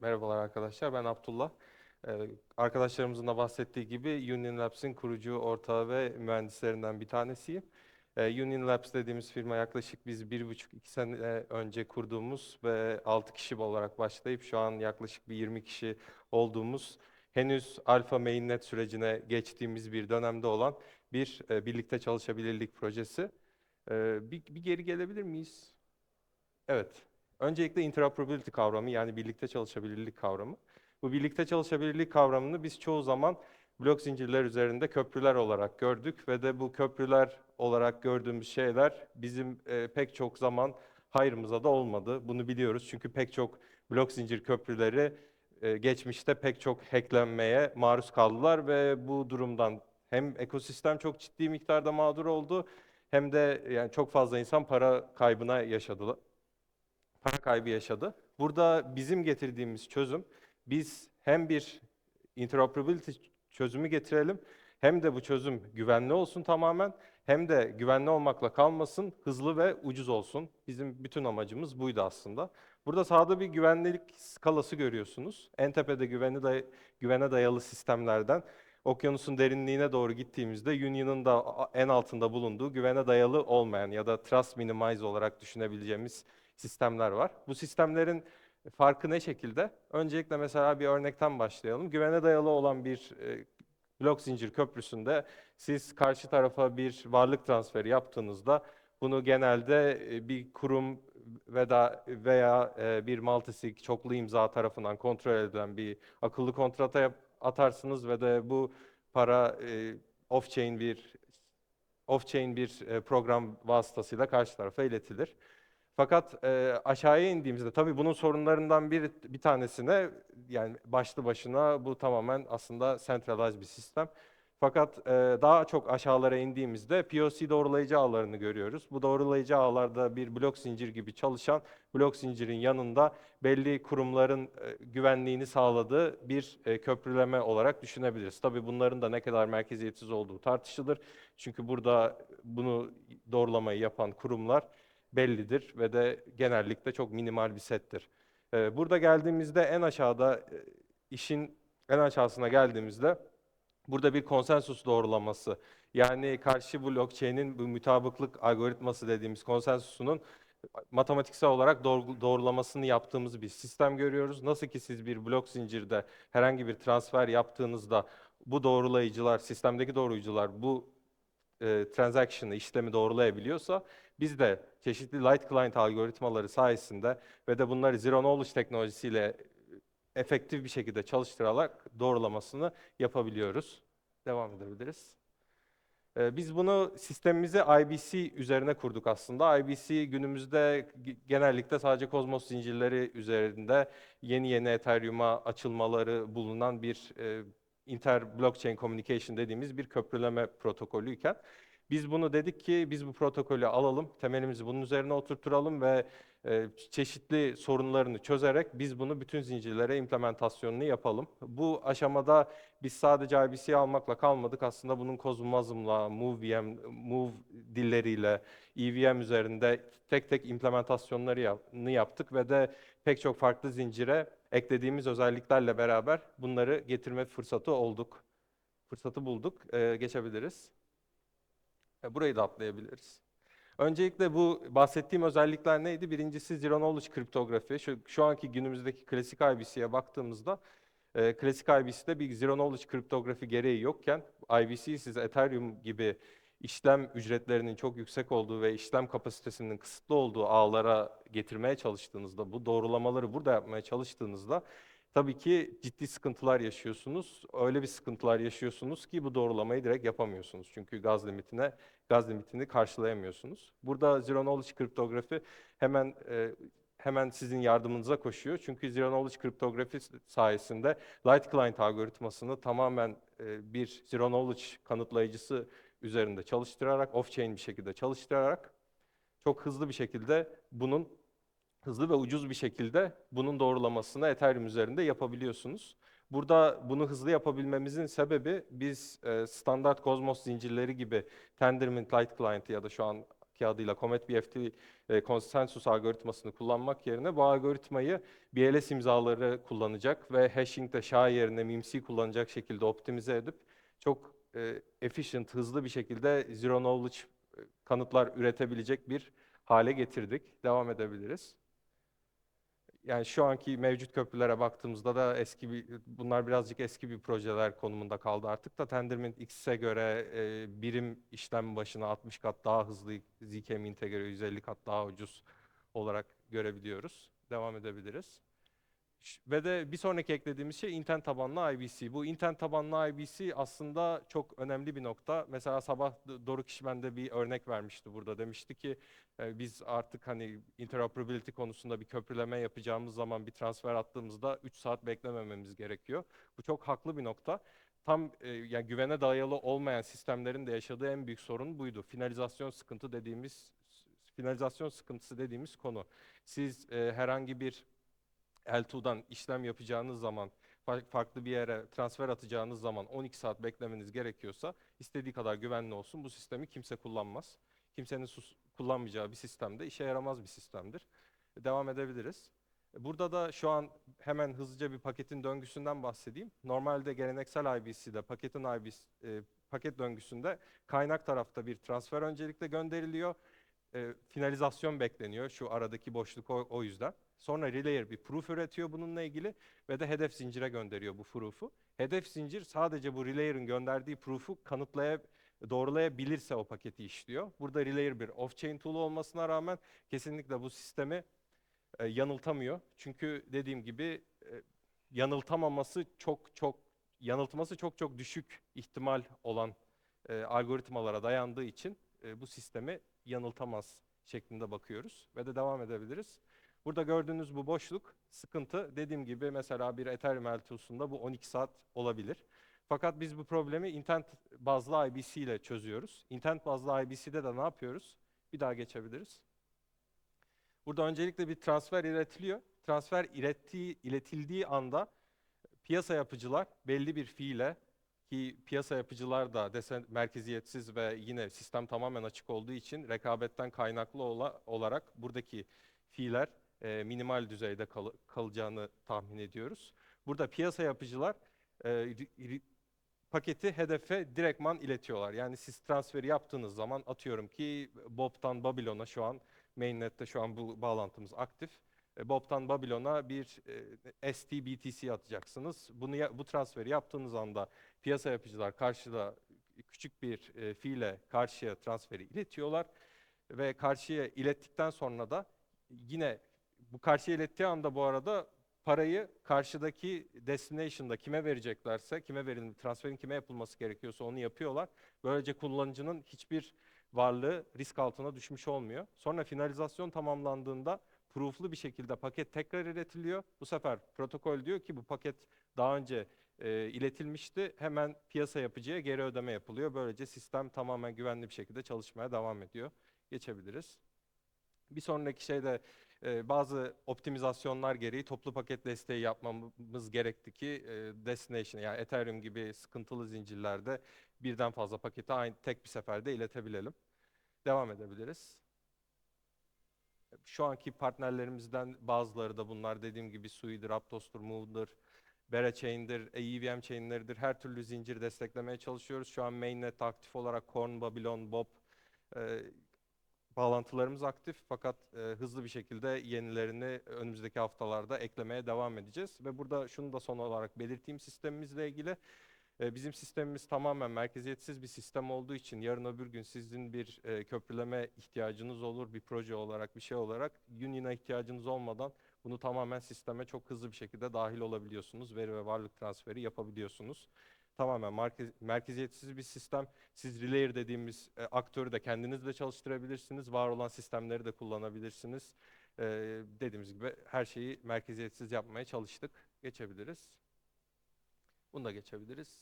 Merhabalar arkadaşlar, ben Abdullah. Ee, Arkadaşlarımızın da bahsettiği gibi Union Labs'in kurucu, ortağı ve mühendislerinden bir tanesiyim. Ee, Union Labs dediğimiz firma yaklaşık biz bir buçuk iki sene önce kurduğumuz ve 6 kişi olarak başlayıp şu an yaklaşık bir 20 kişi olduğumuz henüz alfa mainnet sürecine geçtiğimiz bir dönemde olan bir e, birlikte çalışabilirlik projesi. Ee, bir, bir geri gelebilir miyiz? Evet. Öncelikle interoperability kavramı yani birlikte çalışabilirlik kavramı. Bu birlikte çalışabilirlik kavramını biz çoğu zaman blok zincirler üzerinde köprüler olarak gördük ve de bu köprüler olarak gördüğümüz şeyler bizim e, pek çok zaman hayrımıza da olmadı. Bunu biliyoruz çünkü pek çok blok zincir köprüleri e, geçmişte pek çok hacklenmeye maruz kaldılar ve bu durumdan hem ekosistem çok ciddi miktarda mağdur oldu hem de yani çok fazla insan para kaybına yaşadılar para kaybı yaşadı. Burada bizim getirdiğimiz çözüm, biz hem bir interoperability çözümü getirelim, hem de bu çözüm güvenli olsun tamamen, hem de güvenli olmakla kalmasın, hızlı ve ucuz olsun. Bizim bütün amacımız buydu aslında. Burada sağda bir güvenlilik skalası görüyorsunuz. En tepede güveni day güvene dayalı sistemlerden okyanusun derinliğine doğru gittiğimizde Union'ın da en altında bulunduğu güvene dayalı olmayan ya da trust minimize olarak düşünebileceğimiz sistemler var. Bu sistemlerin farkı ne şekilde? Öncelikle mesela bir örnekten başlayalım. Güvene dayalı olan bir e, blok zincir köprüsünde siz karşı tarafa bir varlık transferi yaptığınızda bunu genelde e, bir kurum veya veya bir multisig çoklu imza tarafından kontrol edilen bir akıllı kontrata atarsınız ve de bu para e, off-chain bir off-chain bir program vasıtasıyla karşı tarafa iletilir. Fakat e, aşağıya indiğimizde tabii bunun sorunlarından bir bir tanesine yani başlı başına bu tamamen aslında centralized bir sistem. Fakat e, daha çok aşağılara indiğimizde POC doğrulayıcı ağlarını görüyoruz. Bu doğrulayıcı ağlarda bir blok zincir gibi çalışan blok zincirin yanında belli kurumların e, güvenliğini sağladığı bir e, köprüleme olarak düşünebiliriz. Tabii bunların da ne kadar merkeziyetsiz olduğu tartışılır. Çünkü burada bunu doğrulamayı yapan kurumlar bellidir ve de genellikle çok minimal bir settir. Ee, burada geldiğimizde en aşağıda e, işin en aşağısına geldiğimizde burada bir konsensus doğrulaması yani karşı blockchain'in bu mütabıklık algoritması dediğimiz konsensusunun matematiksel olarak doğrulamasını yaptığımız bir sistem görüyoruz. Nasıl ki siz bir blok zincirde herhangi bir transfer yaptığınızda bu doğrulayıcılar, sistemdeki doğrulayıcılar bu e, transaction'ı, işlemi doğrulayabiliyorsa biz de çeşitli light client algoritmaları sayesinde ve de bunları zero knowledge teknolojisiyle efektif bir şekilde çalıştırarak doğrulamasını yapabiliyoruz. Devam edebiliriz. E, biz bunu sistemimizi IBC üzerine kurduk aslında. IBC günümüzde genellikle sadece Cosmos zincirleri üzerinde yeni yeni Ethereum'a açılmaları bulunan bir e, inter blockchain communication dediğimiz bir köprüleme protokolüyken biz bunu dedik ki biz bu protokolü alalım, temelimizi bunun üzerine oturturalım ve e, çeşitli sorunlarını çözerek biz bunu bütün zincirlere implementasyonunu yapalım. Bu aşamada biz sadece IBC almakla kalmadık. Aslında bunun Cosmosm'la, MoveVM, Move dilleriyle, EVM üzerinde tek tek implementasyonlarını yaptık ve de pek çok farklı zincire eklediğimiz özelliklerle beraber bunları getirme fırsatı olduk. Fırsatı bulduk. Ee, geçebiliriz. E, burayı da atlayabiliriz. Öncelikle bu bahsettiğim özellikler neydi? Birincisi Zero Knowledge kriptografi. Şu, şu anki günümüzdeki klasik IBC'ye baktığımızda e, klasik IBC'de bir Zero Knowledge kriptografi gereği yokken IBC siz Ethereum gibi işlem ücretlerinin çok yüksek olduğu ve işlem kapasitesinin kısıtlı olduğu ağlara getirmeye çalıştığınızda, bu doğrulamaları burada yapmaya çalıştığınızda tabii ki ciddi sıkıntılar yaşıyorsunuz. Öyle bir sıkıntılar yaşıyorsunuz ki bu doğrulamayı direkt yapamıyorsunuz. Çünkü gaz limitine gaz limitini karşılayamıyorsunuz. Burada Zero Knowledge kriptografi hemen e, hemen sizin yardımınıza koşuyor. Çünkü Zero Knowledge kriptografi sayesinde Light Client algoritmasını tamamen e, bir Zero Knowledge kanıtlayıcısı üzerinde çalıştırarak, off-chain bir şekilde çalıştırarak çok hızlı bir şekilde bunun hızlı ve ucuz bir şekilde bunun doğrulamasını Ethereum üzerinde yapabiliyorsunuz. Burada bunu hızlı yapabilmemizin sebebi biz e, standart Cosmos zincirleri gibi Tendermint Light Client ya da şu an adıyla Comet BFT e, konsensus algoritmasını kullanmak yerine bu algoritmayı BLS imzaları kullanacak ve hashing'de SHA yerine MIMC kullanacak şekilde optimize edip çok e, efficient, hızlı bir şekilde zero knowledge e, kanıtlar üretebilecek bir hale getirdik. Devam edebiliriz. Yani şu anki mevcut köprülere baktığımızda da eski bir, bunlar birazcık eski bir projeler konumunda kaldı artık da Tendermint X'e göre e, birim işlem başına 60 kat daha hızlı zk-mint'e göre 150 kat daha ucuz olarak görebiliyoruz. Devam edebiliriz. Ve de bir sonraki eklediğimiz şey intent tabanlı IBC. Bu intent tabanlı IBC aslında çok önemli bir nokta. Mesela sabah Doruk İşmen'de bir örnek vermişti burada. Demişti ki e, biz artık hani interoperability konusunda bir köprüleme yapacağımız zaman bir transfer attığımızda 3 saat beklemememiz gerekiyor. Bu çok haklı bir nokta. Tam e, yani güvene dayalı olmayan sistemlerin de yaşadığı en büyük sorun buydu. Finalizasyon sıkıntı dediğimiz finalizasyon sıkıntısı dediğimiz konu. Siz e, herhangi bir L2'dan işlem yapacağınız zaman, fa- farklı bir yere transfer atacağınız zaman 12 saat beklemeniz gerekiyorsa istediği kadar güvenli olsun bu sistemi kimse kullanmaz. Kimsenin sus- kullanmayacağı bir sistemde işe yaramaz bir sistemdir. Devam edebiliriz. Burada da şu an hemen hızlıca bir paketin döngüsünden bahsedeyim. Normalde geleneksel IBC'de paketin IBC, e, paket döngüsünde kaynak tarafta bir transfer öncelikle gönderiliyor. E, finalizasyon bekleniyor şu aradaki boşluk o, o yüzden. Sonra relayer bir proof üretiyor bununla ilgili ve de hedef zincire gönderiyor bu proof'u. Hedef zincir sadece bu relayer'ın gönderdiği proof'u kanıtlaya doğrulayabilirse o paketi işliyor. Burada relayer bir off-chain tool olmasına rağmen kesinlikle bu sistemi e, yanıltamıyor. Çünkü dediğim gibi e, yanıltamaması çok çok yanıltması çok çok düşük ihtimal olan e, algoritmalara dayandığı için e, bu sistemi yanıltamaz şeklinde bakıyoruz ve de devam edebiliriz. Burada gördüğünüz bu boşluk sıkıntı dediğim gibi mesela bir Ethereum L2'sunda bu 12 saat olabilir. Fakat biz bu problemi intent bazlı IBC ile çözüyoruz. Intent bazlı IBC'de de ne yapıyoruz? Bir daha geçebiliriz. Burada öncelikle bir transfer iletiliyor. Transfer ilettiği, iletildiği anda piyasa yapıcılar belli bir fiile ki piyasa yapıcılar da desen merkeziyetsiz ve yine sistem tamamen açık olduğu için rekabetten kaynaklı ola- olarak buradaki fiiller e, minimal düzeyde kal- kalacağını tahmin ediyoruz. Burada piyasa yapıcılar e, paketi hedefe direktman iletiyorlar. Yani siz transferi yaptığınız zaman atıyorum ki Bob'tan Babylon'a şu an mainnet'te şu an bu bağlantımız aktif. E, Bob'tan Babylon'a bir e, ST-BTC atacaksınız. Bunu bu transferi yaptığınız anda piyasa yapıcılar karşıda küçük bir e, fiile karşıya transferi iletiyorlar ve karşıya ilettikten sonra da yine bu karşıya ilettiği anda bu arada parayı karşıdaki destination'da kime vereceklerse, kime verilmiş, transferin kime yapılması gerekiyorsa onu yapıyorlar. Böylece kullanıcının hiçbir varlığı risk altına düşmüş olmuyor. Sonra finalizasyon tamamlandığında proof'lu bir şekilde paket tekrar iletiliyor. Bu sefer protokol diyor ki bu paket daha önce e, iletilmişti. Hemen piyasa yapıcıya geri ödeme yapılıyor. Böylece sistem tamamen güvenli bir şekilde çalışmaya devam ediyor. Geçebiliriz. Bir sonraki şey de e, bazı optimizasyonlar gereği toplu paket desteği yapmamız gerekti ki e, destination yani Ethereum gibi sıkıntılı zincirlerde birden fazla paketi aynı tek bir seferde iletebilelim. Devam edebiliriz. Şu anki partnerlerimizden bazıları da bunlar dediğim gibi Sui'dir, Aptos'tur, Move'dur, Berachain'dir, EVM chain'leridir. Her türlü zincir desteklemeye çalışıyoruz. Şu an mainnet aktif olarak Korn, Babylon, Bob e, bağlantılarımız aktif fakat e, hızlı bir şekilde yenilerini önümüzdeki haftalarda eklemeye devam edeceğiz. Ve burada şunu da son olarak belirteyim sistemimizle ilgili. E, bizim sistemimiz tamamen merkeziyetsiz bir sistem olduğu için yarın öbür gün sizin bir e, köprüleme ihtiyacınız olur, bir proje olarak, bir şey olarak Union'a ihtiyacınız olmadan bunu tamamen sisteme çok hızlı bir şekilde dahil olabiliyorsunuz. Veri ve varlık transferi yapabiliyorsunuz. Tamamen merkez, merkeziyetsiz bir sistem. Siz Relayer dediğimiz e, aktörü de kendiniz de çalıştırabilirsiniz. Var olan sistemleri de kullanabilirsiniz. E, dediğimiz gibi her şeyi merkeziyetsiz yapmaya çalıştık. Geçebiliriz. Bunu da geçebiliriz.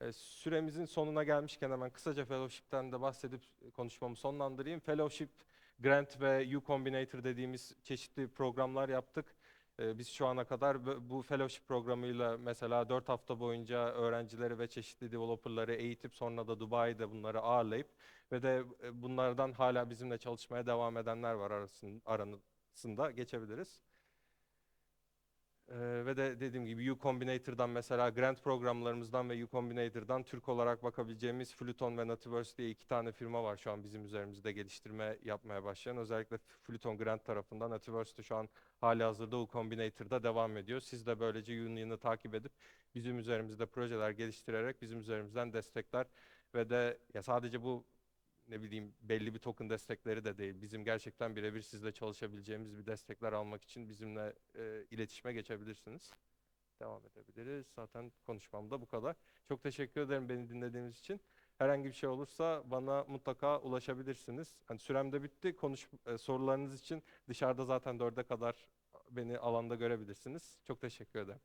E, süremizin sonuna gelmişken hemen kısaca fellowship'ten de bahsedip konuşmamı sonlandırayım. Fellowship, grant ve U Combinator dediğimiz çeşitli programlar yaptık. Ee, Biz şu ana kadar bu fellowship programıyla mesela 4 hafta boyunca öğrencileri ve çeşitli developerları eğitip sonra da Dubai'de bunları ağırlayıp ve de e, bunlardan hala bizimle çalışmaya devam edenler var arasın- arasında geçebiliriz. Ee, ve de dediğim gibi U Combinator'dan mesela grant programlarımızdan ve U Combinator'dan Türk olarak bakabileceğimiz Fluton ve Nativerse diye iki tane firma var şu an bizim üzerimizde geliştirme yapmaya başlayan. Özellikle Fluton Grant tarafından Nativerse de şu an hali hazırda U Combinator'da devam ediyor. Siz de böylece Union'ı takip edip bizim üzerimizde projeler geliştirerek bizim üzerimizden destekler ve de ya sadece bu ne bileyim belli bir token destekleri de değil. Bizim gerçekten birebir sizle çalışabileceğimiz bir destekler almak için bizimle e, iletişime geçebilirsiniz. Devam edebiliriz. Zaten konuşmam da bu kadar. Çok teşekkür ederim beni dinlediğiniz için. Herhangi bir şey olursa bana mutlaka ulaşabilirsiniz. Hani sürem de bitti. Konuş e, sorularınız için dışarıda zaten dörde kadar beni alanda görebilirsiniz. Çok teşekkür ederim.